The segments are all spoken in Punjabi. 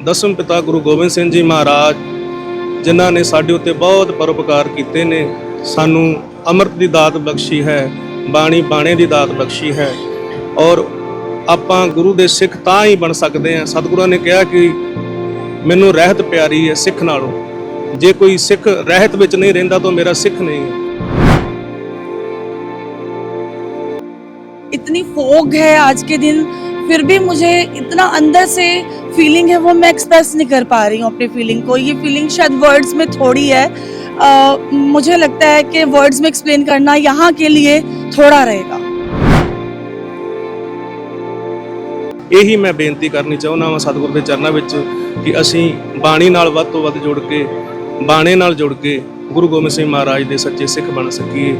ਦਸਮ ਪਿਤਾ ਗੁਰੂ ਗੋਬਿੰਦ ਸਿੰਘ ਜੀ ਮਹਾਰਾਜ ਜਿਨ੍ਹਾਂ ਨੇ ਸਾਡੇ ਉੱਤੇ ਬਹੁਤ ਪਰਉਪਕਾਰ ਕੀਤੇ ਨੇ ਸਾਨੂੰ ਅੰਮ੍ਰਿਤ ਦੀ ਦਾਤ ਬਖਸ਼ੀ ਹੈ ਬਾਣੀ ਬਾਣੇ ਦੀ ਦਾਤ ਬਖਸ਼ੀ ਹੈ ਔਰ ਆਪਾਂ ਗੁਰੂ ਦੇ ਸਿੱਖ ਤਾਂ ਹੀ ਬਣ ਸਕਦੇ ਹਾਂ ਸਤਿਗੁਰਾਂ ਨੇ ਕਿਹਾ ਕਿ ਮੈਨੂੰ ਰਹਿਤ ਪਿਆਰੀ ਹੈ ਸਿੱਖ ਨਾਲੋਂ ਜੇ ਕੋਈ ਸਿੱਖ ਰਹਿਤ ਵਿੱਚ ਨਹੀਂ ਰਹਿੰਦਾ ਤਾਂ ਮੇਰਾ ਸਿੱਖ ਨਹੀਂ ਹੈ इतनी फोग है आज के दिन फिर भी मुझे इतना अंदर से फीलिंग है वो मैं एक्सप्रेस नहीं कर पा रही हूँ अपनी फीलिंग को ये फीलिंग शायद वर्ड्स में थोड़ी है अ, मुझे लगता है कि वर्ड्स में एक्सप्लेन करना यहाँ के लिए थोड़ा रहेगा ਇਹੀ ਮੈਂ ਬੇਨਤੀ ਕਰਨੀ ਚਾਹੁੰਦਾ ਹਾਂ ਸਤਿਗੁਰ ਦੇ ਚਰਨਾਂ ਵਿੱਚ ਕਿ ਅਸੀਂ ਬਾਣੀ ਨਾਲ ਵੱਧ ਤੋਂ ਵੱਧ ਜੁੜ ਕੇ ਬਾਣੇ ਨਾਲ ਜੁੜ ਕੇ ਗੁਰੂ ਗੋਬਿੰਦ ਸਿੰਘ ਮਹਾਰਾਜ ਦੇ ਸੱਚੇ ਸਿੱਖ ਬਣ ਸਕੀਏ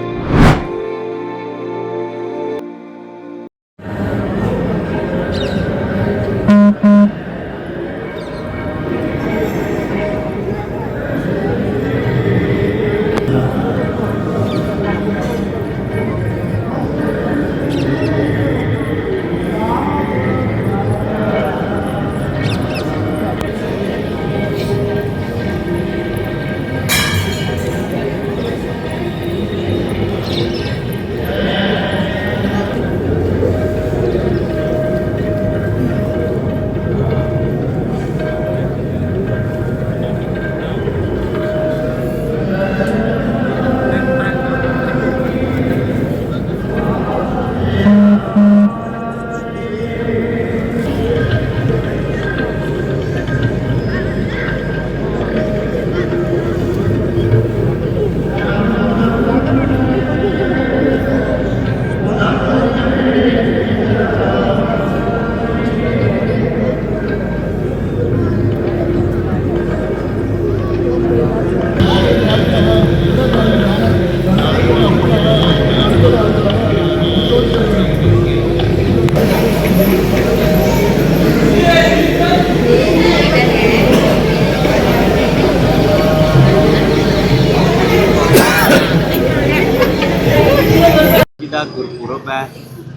ਜੀ ਗੁਰਪੁਰਬ ਹੈ।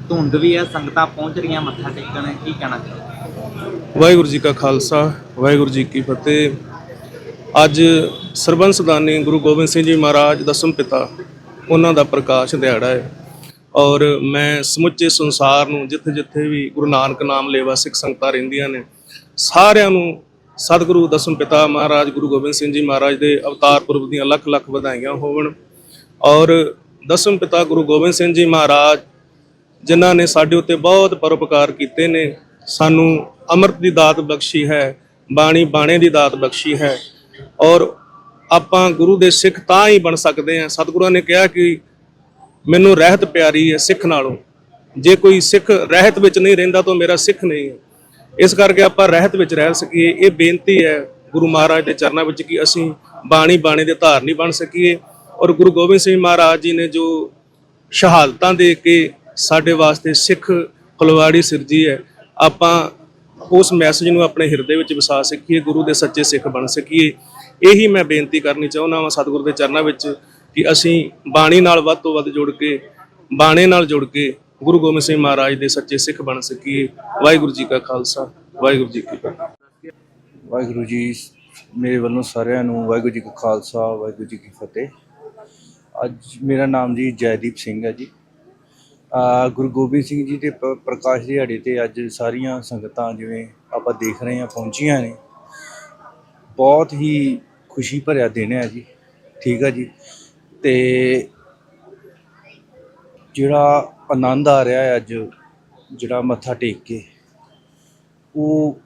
ਧੁੰਦ ਵੀ ਹੈ, ਸੰਗਤਾਂ ਪਹੁੰਚ ਰਹੀਆਂ ਮੱਥਾ ਟੇਕਣ, ਕੀ ਕਹਿਣਾ ਚਾਹੁੰਦੇ ਵਾਹਿਗੁਰੂ ਜੀ ਕਾ ਖਾਲਸਾ, ਵਾਹਿਗੁਰੂ ਜੀ ਕੀ ਫਤਿਹ। ਅੱਜ ਸਰਬੰਸ ਦਾਨੀ ਗੁਰੂ ਗੋਬਿੰਦ ਸਿੰਘ ਜੀ ਮਹਾਰਾਜ ਦਸਮ ਪਿਤਾ ਉਹਨਾਂ ਦਾ ਪ੍ਰਕਾਸ਼ ਦਿਹਾੜਾ ਹੈ। ਔਰ ਮੈਂ ਸਮੁੱਚੇ ਸੰਸਾਰ ਨੂੰ ਜਿੱਥੇ-ਜਿੱਥੇ ਵੀ ਗੁਰੂ ਨਾਨਕ ਨਾਮ ਲੇਵਾ ਸਿੱਖ ਸੰਗਤਾਂ ਰਹਿੰਦੀਆਂ ਨੇ, ਸਾਰਿਆਂ ਨੂੰ ਸਤਿਗੁਰੂ ਦਸਮ ਪਿਤਾ ਮਹਾਰਾਜ ਗੁਰੂ ਗੋਬਿੰਦ ਸਿੰਘ ਜੀ ਮਹਾਰਾਜ ਦੇ ਅਵਤਾਰ ਪੁਰਬ ਦੀਆਂ ਲੱਖ-ਲੱਖ ਵਧਾਈਆਂ ਹੋਵਣ। ਔਰ ਦਸਮ ਪਿਤਾ ਗੁਰੂ ਗੋਬਿੰਦ ਸਿੰਘ ਜੀ ਮਹਾਰਾਜ, ਜਿਨ੍ਹਾਂ ਨੇ ਸਾਡੇ ਉੱਤੇ ਬਹੁਤ ਪਰਉਪਕਾਰ ਕੀਤੇ ਨੇ। ਸਾਨੂੰ ਅੰਮ੍ਰਿਤ ਦੀ ਦਾਤ ਬਖਸ਼ੀ ਹੈ, ਬਾਣੀ ਬਾਣੇ ਦੀ ਦਾਤ ਬਖਸ਼ੀ ਹੈ। ਔਰ ਆਪਾਂ ਗੁਰੂ ਦੇ ਸਿੱਖ ਤਾਂ ਹੀ ਬਣ ਸਕਦੇ ਹਾਂ। ਸਤਿਗੁਰਾਂ ਨੇ ਕਿਹਾ ਕਿ ਮੈਨੂੰ ਰਹਿਤ ਪਿਆਰੀ ਹੈ ਸਿੱਖ ਨਾਲੋਂ। ਜੇ ਕੋਈ ਸਿੱਖ ਰਹਿਤ ਵਿੱਚ ਨਹੀਂ ਰਹਿੰਦਾ ਤਾਂ ਮੇਰਾ ਸਿੱਖ ਨਹੀਂ ਹੈ। ਇਸ ਕਰਕੇ ਆਪਾਂ ਰਹਿਤ ਵਿੱਚ ਰਹਿ ਸਕੀਏ। ਇਹ ਬੇਨਤੀ ਹੈ ਗੁਰੂ ਮਹਾਰਾਜ ਦੇ ਚਰਨਾਂ ਵਿੱਚ ਕਿ ਅਸੀਂ ਬਾਣੀ ਬਾਣੇ ਦੇ ਧਾਰਨੀ ਬਣ ਸਕੀਏ। ਔਰ ਗੁਰੂ ਗੋਬਿੰਦ ਸਿੰਘ ਮਹਾਰਾਜ ਜੀ ਨੇ ਜੋ ਸ਼ਹਾਦਤਾਂ ਦੇ ਕੇ ਸਾਡੇ ਵਾਸਤੇ ਸਿੱਖ ਫਲਵਾੜੀ ਸਿਰਜੀ ਹੈ, ਆਪਾਂ ਉਸ ਮੈਸੇਜ ਨੂੰ ਆਪਣੇ ਹਿਰਦੇ ਵਿੱਚ ਵਸਾ ਸਕੀਏ, ਗੁਰੂ ਦੇ ਸੱਚੇ ਸਿੱਖ ਬਣ ਸਕੀਏ। ਇਹੀ ਮੈਂ ਬੇਨਤੀ ਕਰਨੀ ਚਾਹੁੰਦਾ ਹਾਂ ਸਤਿਗੁਰ ਦੇ ਚਰਨਾਂ ਵਿੱਚ ਕਿ ਅਸੀਂ ਬਾਣੀ ਨਾਲ ਵੱਧ ਤੋਂ ਵੱਧ ਜੁੜ ਕੇ, ਬਾਣੇ ਨਾਲ ਜੁੜ ਕੇ ਗੁਰੂ ਗੋਬਿੰਦ ਸਿੰਘ ਮਹਾਰਾਜ ਦੇ ਸੱਚੇ ਸਿੱਖ ਬਣ ਸਕੀਏ। ਵਾਹਿਗੁਰੂ ਜੀ ਕਾ ਖਾਲਸਾ, ਵਾਹਿਗੁਰੂ ਜੀ ਕੀ ਫਤਿਹ। ਵਾਹਿਗੁਰੂ ਜੀ, ਮੇਰੇ ਵੱਲੋਂ ਸਾਰਿਆਂ ਨੂੰ ਵਾਹਿਗੁਰੂ ਜੀ ਕਾ ਖਾਲਸਾ, ਵਾਹਿਗੁਰੂ ਜੀ ਕੀ ਫਤਿਹ। ਅੱਜ ਮੇਰਾ ਨਾਮ ਜੀ ਜੈਦੀਪ ਸਿੰਘ ਹੈ ਜੀ। ਗੁਰੂ ਗੋਬਿੰਦ ਸਿੰਘ ਜੀ ਦੇ ਪ੍ਰਕਾਸ਼ ਦਿਹਾੜੇ ਤੇ ਅੱਜ ਸਾਰੀਆਂ ਸੰਗਤਾਂ ਜਿਵੇਂ ਆਪਾਂ ਦੇਖ ਰਹੇ ਹਾਂ, ਪਹੁੰਚੀਆਂ ਨੇ। ਬਹੁਤ ਹੀ ਖੁਸ਼ੀ ਭਰਿਆ ਦਿਨ ਹੈ ਜੀ, ਠੀਕ ਹੈ ਜੀ। ਤੇ ਜਿਹੜਾ ਆਨੰਦ ਆ ਰਿਹਾ ਹੈ ਅੱਜ, ਜਿਹੜਾ ਮੱਥਾ ਟੇਕ ਕੇ, ਉਹ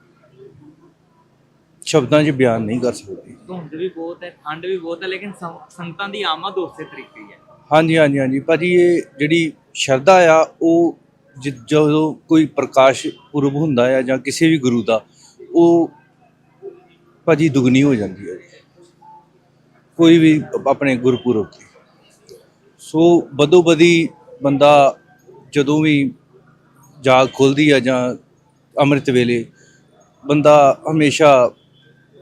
ਸ਼ਬਦਾਂ 'ਚ ਬਿਆਨ ਨਹੀਂ ਕਰ ਸਕਦੇ। ਧੁੰਦ ਵੀ ਬਹੁਤ ਹੈ ਠੰਡ ਵੀ ਬਹੁਤ ਹੈ ਲੇਕਿਨ ਸੰ- ਸੰਗਤਾਂ ਦੀ ਆਮਦ ਉਸੇ ਤਰੀਕੇ ਹੀ ਹੈ। ਹਾਂਜੀ ਹਾਂਜੀ ਹਾਂਜੀ। ਭਾਜੀ ਇਹ ਜਿਹੜੀ ਸ਼ਰਧਾ ਆ ਉਹ ਜ- ਜਦੋਂ ਕੋਈ ਪ੍ਰਕਾਸ਼ ਪੁਰਬ ਹੁੰਦਾ ਆ ਜਾਂ ਕਿਸੇ ਵੀ ਗੁਰੂ ਦਾ ਉਹ ਭਾਜੀ ਦੁਗਣੀ ਹੋ ਜਾਂਦੀ ਹੈ। ਕੋਈ ਵੀ ਆਪਣੇ ਗੁਰਪੁਰਬ ਤੇ। ਸੋ ਬਦੋ ਬਦੀ ਬੰਦਾ ਜਦੋਂ ਵੀ ਜਾਗ ਖੁੱਲਦੀ ਆ ਜਾਂ ਅੰਮ੍ਰਿਤ ਵੇਲੇ ਬੰਦਾ ਹਮੇਸ਼ਾ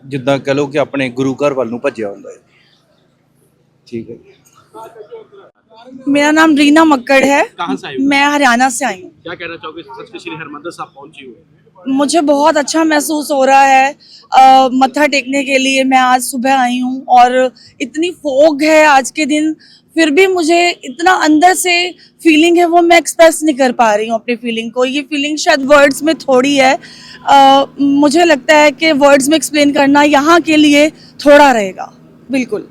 ਜਿੱਦਾਂ ਕਹ ਲਓ ਕਿ ਆਪਣੇ ਗੁਰੂ ਘਰ ਵੱਲ ਨੂੰ ਭੱਜਿਆ ਹੁੰਦਾ ਹੈ ਠੀਕ ਹੈ ਜੀ मेरा नाम रीना मक्कड़ है कहाँ से आई हो? मैं हरियाणा से आई हूँ क्या कहना चाहोगे सच श्री हरमंदिर साहब पहुंची हुई मुझे बहुत अच्छा महसूस हो रहा है मत्था टेकने के लिए मैं आज सुबह आई हूँ और इतनी फोग है आज के दिन फिर भी मुझे इतना अंदर से फीलिंग है वो मैं एक्सप्रेस नहीं कर पा रही हूँ अपनी फीलिंग को। ये फीलिंग शायद वर्ड्स में थोड़ी है अ, मुझे लगता है कि वर्ड्स में एक्सप्लेन करना यहाँ के लिए थोड़ा रहेगा बिल्कुल।